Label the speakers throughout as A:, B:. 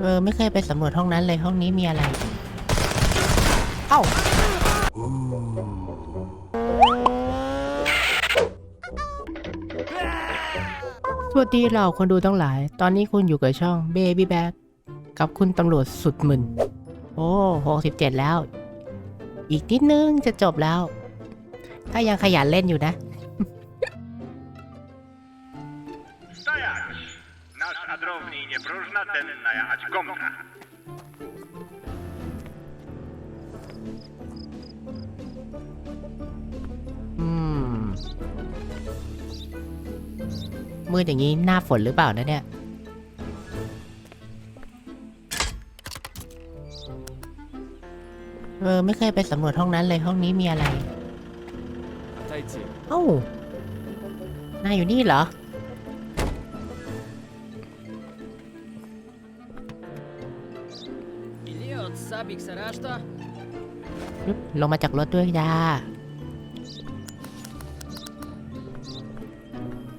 A: เออ ไม่เคยไปสำรวจห้องนั้นเลยห้องนี้มีอะไร เอ้า สวัสดีเราคนดูทั้งหลาย ตอนนี้คุณอยู่กับช่อง Baby Back กับคุณตำรวจสุดมึน โอ้หกสิบเจ็ดแล้ว อีกนิดนึงจะจบแล้ว ถ้ายังขยันเล่นอยู่นะ
B: なってんなや味
A: 込むな。มืดอย่างนี้หน้าฝนหรือเปล่านะเนี่ย เออ ไม่เคยไปสำรวจห้องนั้นเลยห้องนี้มีอะไร เอ้านายอยู่นี่เหรอ ปึ๊บลงมาจากรถด้วยยา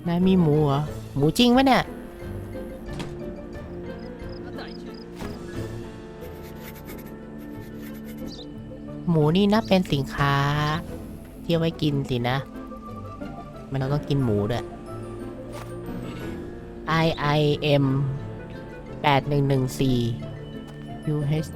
A: นายมีหมูเหรอ หมูจริงไหมเนี่ย หมูนี่นับเป็นสินค้า ที่เอาไว้กินสินะ มันเราต้องกินหมูด้วย I I M 8 1 1 4 U H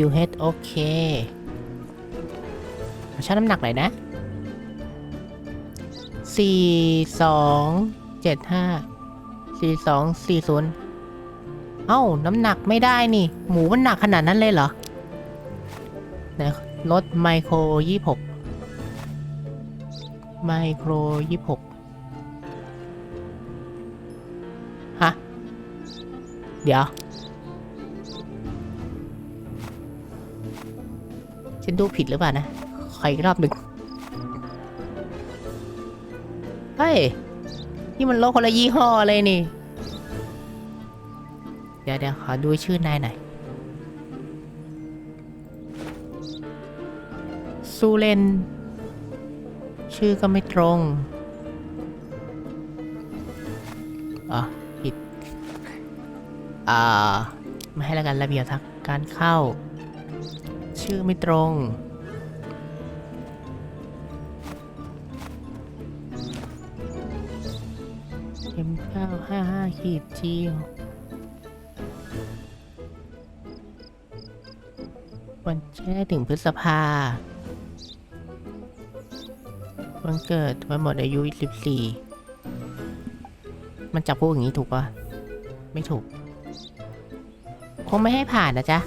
A: QH โอเคชั่งน้ำหนักหน่อยนะสี่สองเจ็ดห้าสี่สองสี่ศูนย์เอ้า น้ำหนักไม่ได้นี่ หมูมันหนักขนาดนั้นเลยเหรอไหนลดไมโครยี่หกไมโครยี่หกฮะ เดี๋ยว ฉันดูผิดหรือเปล่านะ ขออีกรอบหนึ่งเฮ้ย นี่มันโลคนละยี่ห้อเลยนี่ เดี๋ยวเดี๋ยวขอดูชื่อนายหน่อย ซูเลน ชื่อก็ไม่ตรงอะผิด อ่า ไม่ให้ละกันระเบียบทักการเข้า ชื่อไม่ตรงเอ็มเก้าห้าห้าขีดจีวันแช่ถึงพฤษภา วันเกิดวันหมดอายุสิบสี่มันจับพวกอย่างนี้ถูกปะไม่ถูก คงไม่ให้ผ่านนะจ๊ะ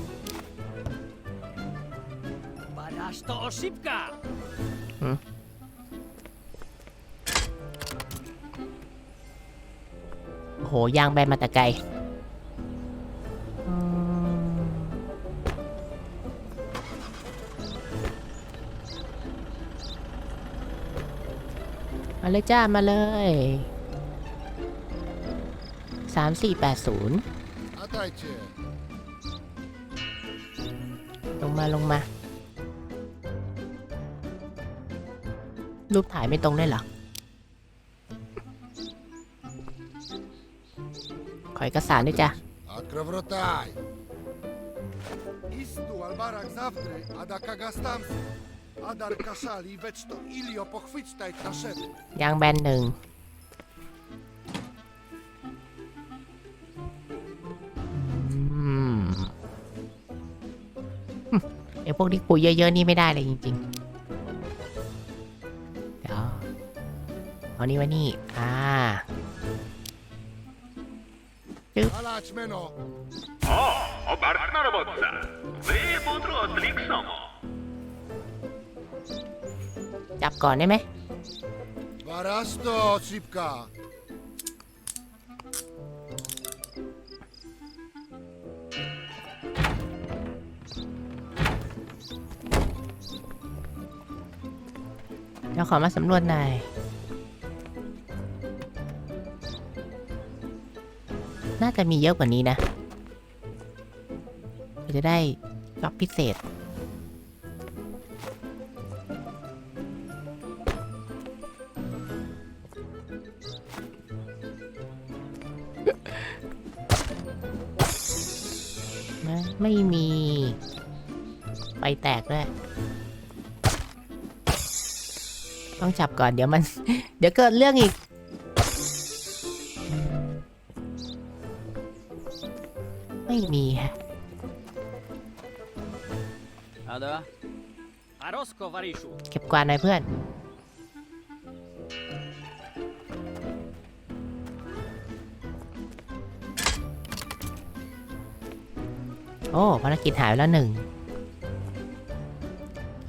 C: to
A: szybka! Hmm? โหยางแบนมาแต่ไกลมาเลยจ้า มาเลยสามสี่แปดศูนย์ลงมาลงมา รูปถ่ายไม่ตรงได้เหรอ ขอเอกสารด้วยจ้ะ
D: Откровротай. Istu albarak zawdry, a da kagastam. Adar kaszali, wecz to ilio pochwyćtaj naszedy.
A: ยางแบนหนึ่ง อืมไอพวกที่คุยเยอะๆนี่ไม่ได้เลยจริงๆ เอานี่ไว้นี่ อ่า
D: จึ๊บ طلعت منه
B: O, obartna robotca. Wy mądro od Liksomo.
A: จับก่อนได้ไหม
D: Barasto, cipka.
A: เราขอมาสำรวจหน่อยาจะมีเยอะกว่านี้นะจะได้รับพิเศษ นะไม่มีไปแตกด้วย ต้องจับก่อนเดี๋ยวมัน เดี๋ยวเกิดเรื่องอีก
C: Ada? Arosko, Varishu.
A: เก็บกวาดหน่อยเพื่อน โอ้ภารกิจหายไปแล้วหนึ่ง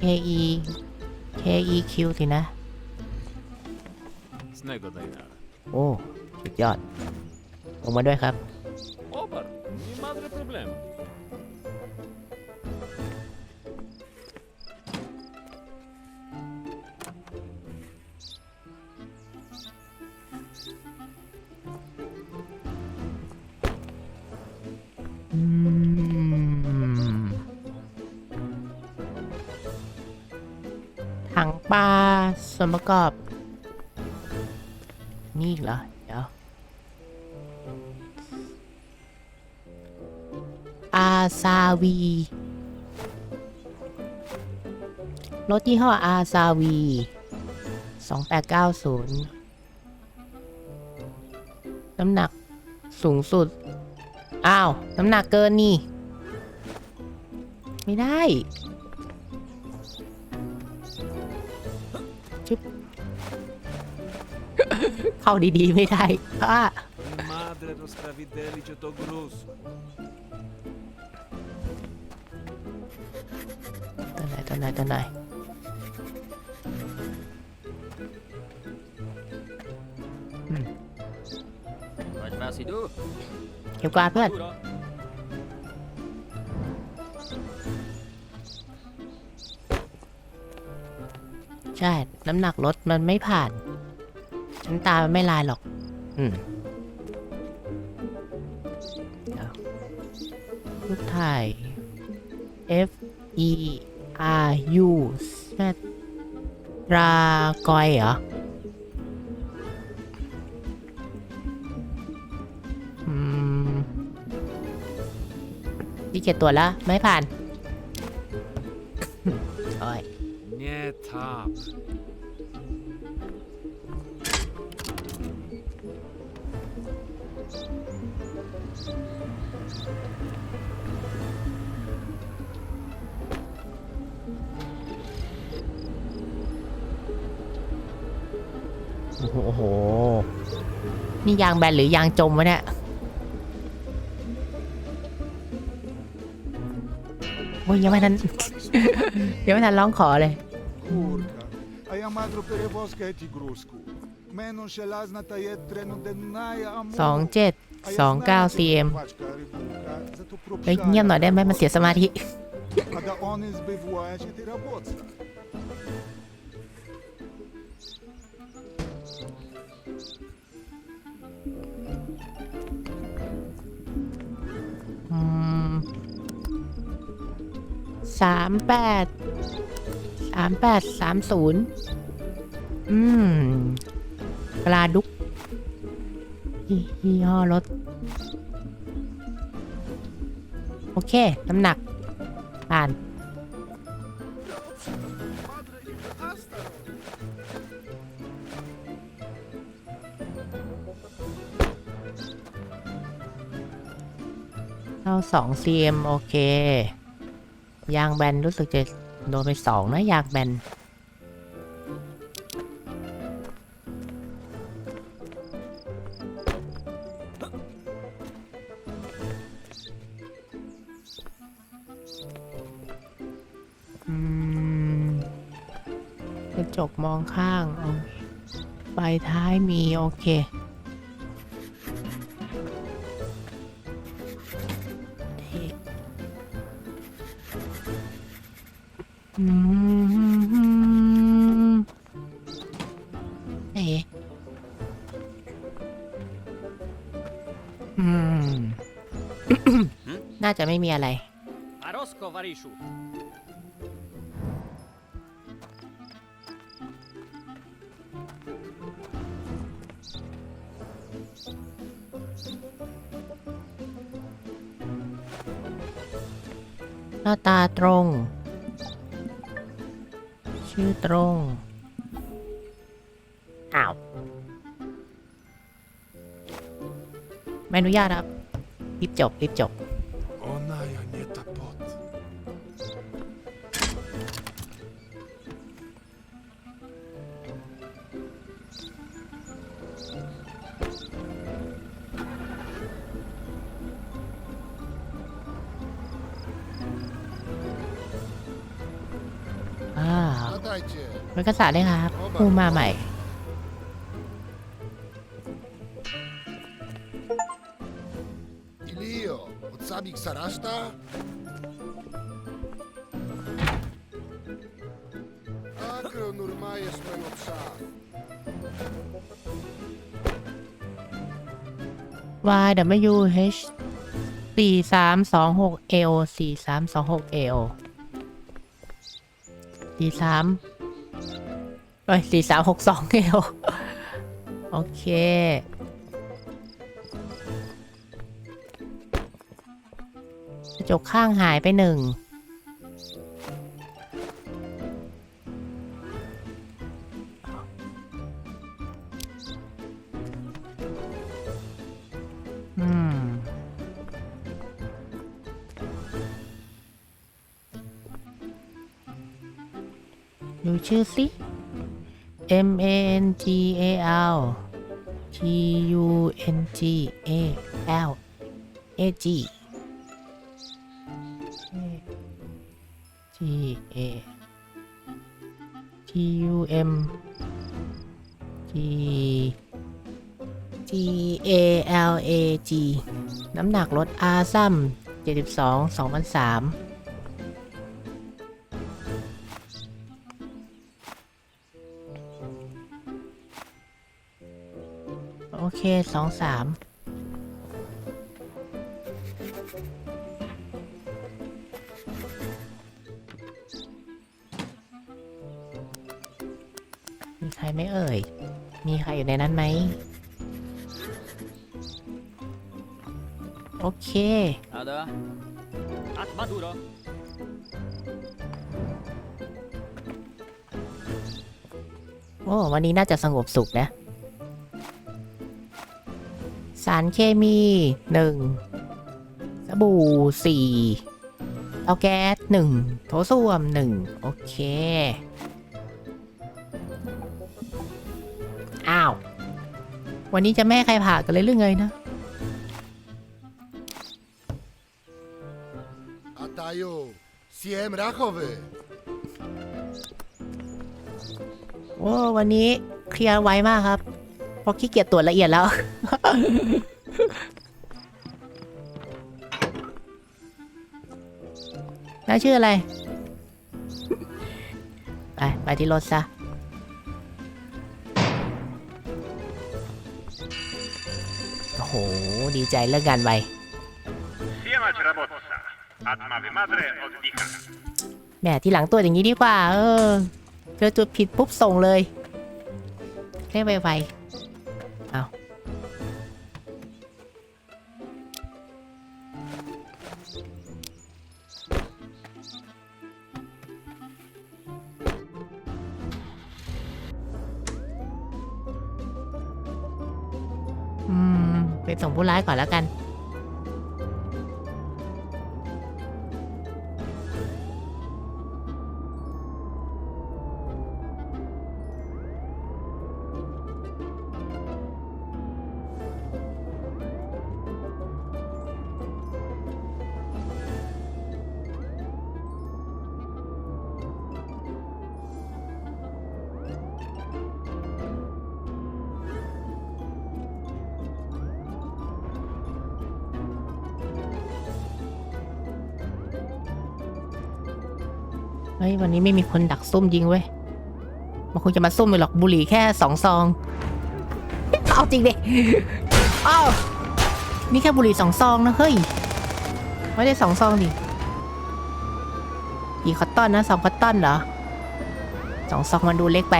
A: KE KEQ สินะ
E: Z nego Dajnara.
A: โอ้สุดยอด ลงมาด้วยครับ
E: Obar, nie ma problemu.
A: ถังปลาส่วนประกอบ นี่อีกเหรอ เดี๋ยวอาซาวีรถยี่ห้ออาซาวี2890 น้ำหนักสูงสุด อ้าว น้ำหนักเกินนี่ ไม่ได้ เข้าดีๆไม่ได้อะ
E: Madre do sprawiedliwi, czy to gruz.
A: ตัวไหนตัวไหนตัวไหน
C: Chodź, Vasidu.
A: เก็บกวาดเพื่อน
C: Kuro.
A: ใช่ น้ำหนักรถมันไม่ผ่าน ฉันตามันไม่ลายหรอก อืมเดี๋ยวรูปถ่าย F E R U Z รากอยเหรอ อืมที่เจ็ดตัวแล้ว ไม่ผ่าน โอ้ย
E: Nie tak.
A: นี่ยางแบนหรือยางจมวะเนี่ย โอ้ยยังไม่ทัน ยังไม่ทันร้องขอเลย
D: Kurka, a ja madro перевозка ети грузку. Менon желязна та е трено денная, а
A: สองเจ็ดสองเก้า cm เฮ้ยเงียบหน่อยได้ไหมมันเสียสมาธิ
D: А да он избиває, чи ти работа.
A: สามแปดสามแปดสามศูนย์อืม ปลาดุกยี่ยี่ห้อรถ โอเค น้ำหนัก ผ่านเอาสอง cm โอเค ยางแบนรู้สึกจะโดนไปสองนะยางแบนกระจกมองข้างเอาใบท้ายมี โอเค อืม น่าจะไม่มีอะไร
C: Arosko Varishu.
A: หน้าตาตรง ชื่อตรง ไม่อนุญาตครับ รีบจบ รีบจบ
D: Ona ja nie ta pot.
A: À. อ้าว
D: Zadajcie.
A: เอกสารเลยครับ ผู้มาใหม่ Y W H สี่สามสองหก A O สี่สามสองหก A O สี่สามเอ้ยสี่สามหกสอง A O โอเคกระจกข้างหายไปหนึ่ง ชื่อสิ M A N G A L G U N G A L A G G A G U M G G A L A G น้ำหนักรถอาซัม72 2003 สองสามมีใครไหม่เอ่ย มีใครอยู่ในนั้นไหม โอเค
C: Ada. At Maduro.
A: โอ้ วันนี้น่าจะสงบสุขนะ สารเคมีหนึ่งสบู่สี่เตาแก๊สหนึ่งโถส้วมหนึ่งโอเค อ้าว วันนี้จะแม่ให้ใครผ่ากันเลยหรือไงนะ
D: A tajo, siem rachowy.
A: โอ้วันนี้เคลียร์ไวมากครับ เพราะขี้เกียจตรวจละเอียดแล้ว แล้วชื่ออะไร ไป ไปที่รถซะ โอ้โห ดีใจเรื่องานไว
B: Siemać robotca. Atmawy madre oddycha.
A: แหมที่หลังตรวจอย่างนี้ดีกว่า เออ เจอจุดผิดปุ๊บส่งเลยเรียกไวๆ ฮ้ยวันนี้ไม่มีคนดักซุ่มยิงเว้ยมันคงจะมาซุ่มไปหรอกบุหรี่แค่สองซอง เอาจริงดิเอานี่แค่บุหรี่สองซองนะเฮ้ยไม่ได้สองซองดิกี่คอตตอนนะสองคอตตอนเหรอสองซองมันดูเล็กไป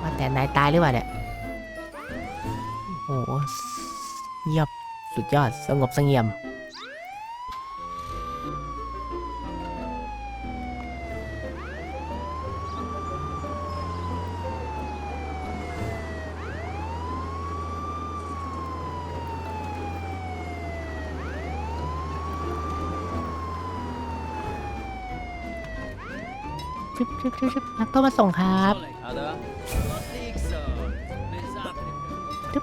A: ว่าแต่นายตายหรือเปล่าเนี่ยโอ้โหเงียบสุดยอดสงบเสงี่ยม ชึบชึบ ชึบชึบนักโทษมาส่งครับ
C: Ada? Otixo. Esatto.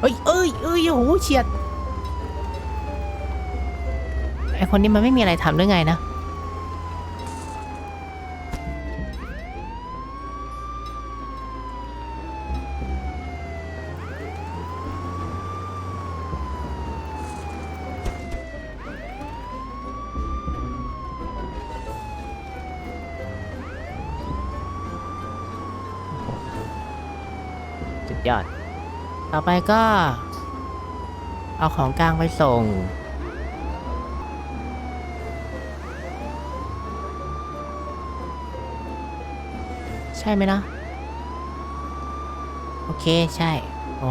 A: เอ้ยเอ้ยเอ้ยโอ้โหเฉียดไอคนนี้มันไม่มีอะไรทำหรือไงนะ สุดยอด ต่อไปก็ เอาของกลางไปส่ง ใช่ไหมนะ โอเคใช่ โอ้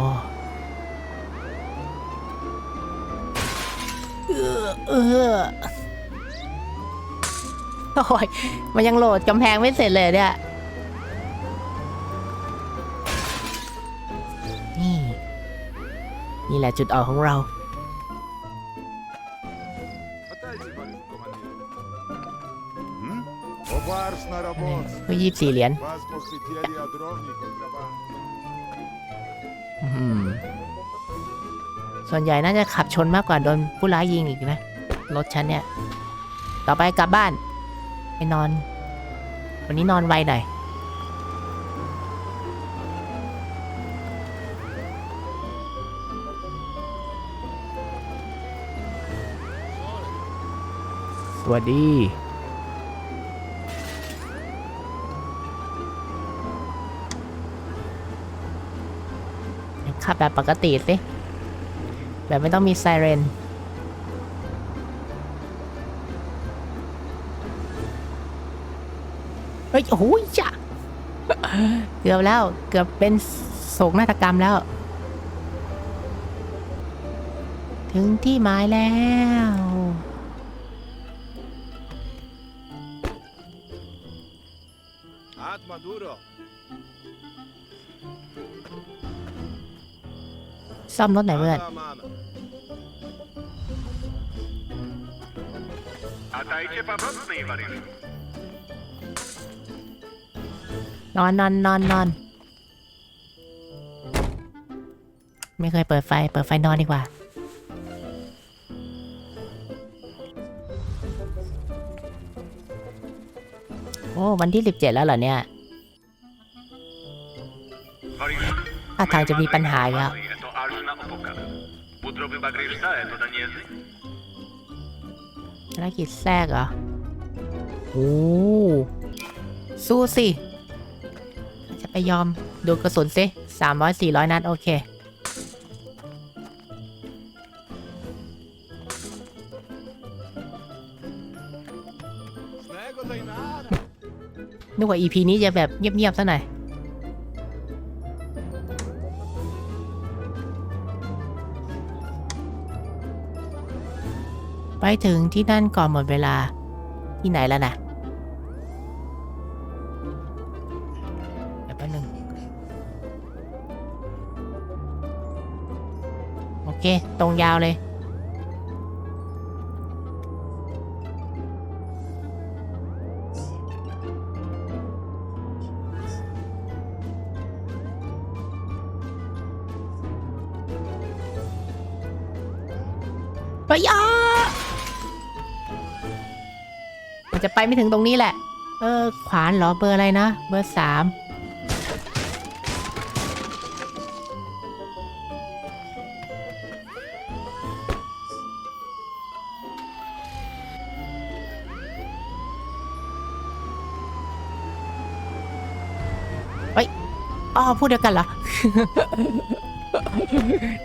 A: เออเออโอ้ยมันยังโหลดกำแพงไม่เสร็จเลยเนี่ย นี่แหละจุดอ่อนของเรา
D: Powars na robot.
A: ก็ยี่สิบสี่เหรียญ
D: Was pochwytili, a drowni kontraband.
A: อื้อหือส่วนใหญ่น่าจะขับชนมากกว่าโดนผู้ร้ายยิงอีกนะ รถฉันเนี่ย ต่อไปกลับบ้าน ไปนอน วันนี้นอนไวหน่อย วัสดี ขับแบบปกติสิ แบบไม่ต้องมีไซเรนเฮ้ย โอ้โหจ้ะเกือบแล้ว เกือบเป็นโศกนาฏกรรมแล้ว ถึงที่หมายแล้ว ซ่อมรถไหนอยเพื่อน
D: Ada man.
B: A dajcie powrotnej Waryl.
A: นอนนอนนอนนอน ไม่เคยเปิดไฟ เปิดไฟนอนดีกว่า โอ้ วันที่ 17 แล้วเหรอเนี่ย
B: Waryl.
A: ท่าทางจะมีปัญหาอีกแล้ว
B: Butrowy bagryszta, to daniezy.
A: ภารกิจแทรกเหรอ โอ้ สู้สิ จะไปยอม ดูกระสุนสิสามร้อยสี่ร้อยนัด โอเค
D: Znego Dejnara.
A: นึกว่า EP นี้จะแบบเงียบๆซะหน่อย ไปถึงที่นั่นก่อนหมดเวลา ที่ไหนแล้วนะเดี๋ยวแป๊บนึงโอเค ตรงยาวเลยไปยาันจะไปไม่ถึงตรงนี้แหละ เออ ขวานเหรอเบอร์อะไรนะ เบอร์สามเฮ้อ๋อพูดเดียวกันเหรอ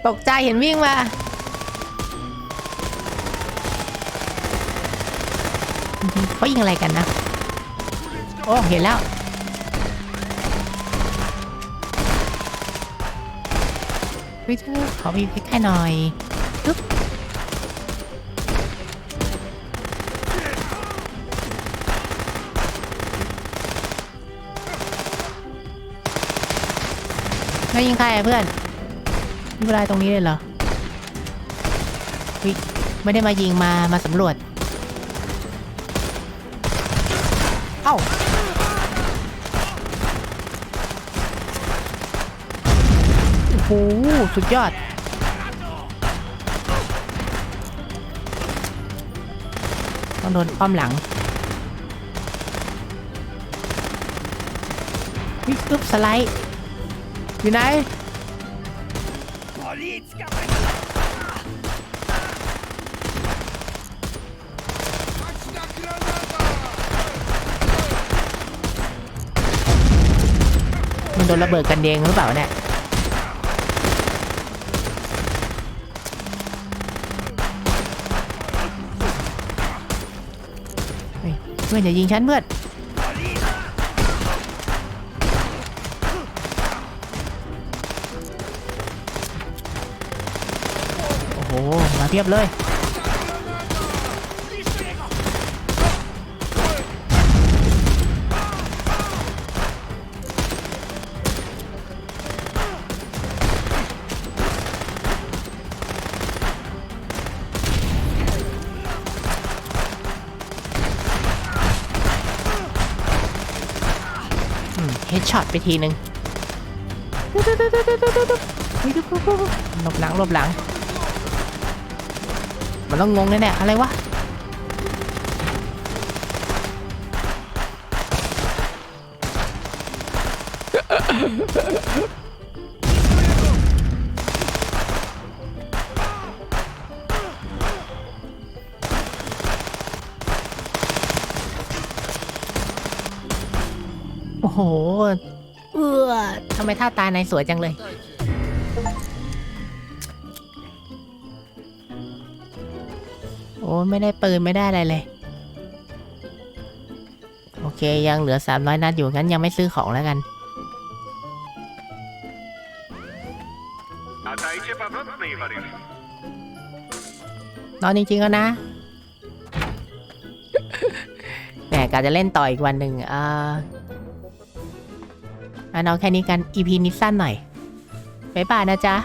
A: ตกใจเห็นวิ่งมา เขายิงอะไรกันนะ โอ้เห็นแล้วเฮ้ยเธอขอไปใกล้ๆหน่อยปึ๊บแล้วยิงใครอะเพื่อนยิงอะไรตรงนี้เลยเหรอเฮ้ยไม่ได้มายิงมามาสำรวจ เอ้าโอ้โหสุดยอด ต้องโดนป้อมหลังวิอึ๊บสไลด์ อยู่ไหน นโดนระเบิดกันเองหรือเปล่าเนี่ยเฮ้ยเพื่อนอย่ายิงฉันเพื่อนโอ้โหมาเพียบเลย ช็อตไปทีหนึ่งหลบหลังหลบหลัง มันต้องงงแน่ๆอะไรวะ โห เออทำไมท่าตานายสวยจังเลย โอ้ไม่ได้ปืนไม่ได้อะไรเลย โอเคยังเหลือ 300 นัดอยู่งั้นยังไม่ซื้อของแล้วกัน
B: Dajcie
A: นอนจริงๆแล้วนะ แหมกาจะเล่นต่ออีกวันหนึ่งอ่า อะนอาแค่นี้กัน EP นี้สั้นหน่อยบ๊ายบายนะจ๊ะ